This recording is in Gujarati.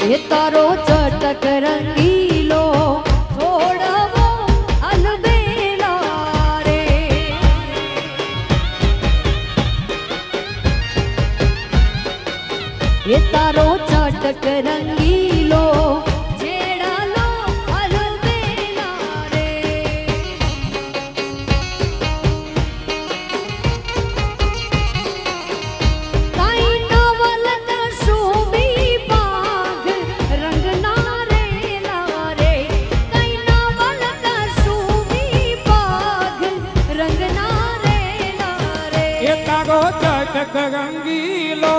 એ તારો ચટક રંગીલો છોડવો અલબેલા રે. એ તારો ચટક રંગીલો ચટક રંગીલો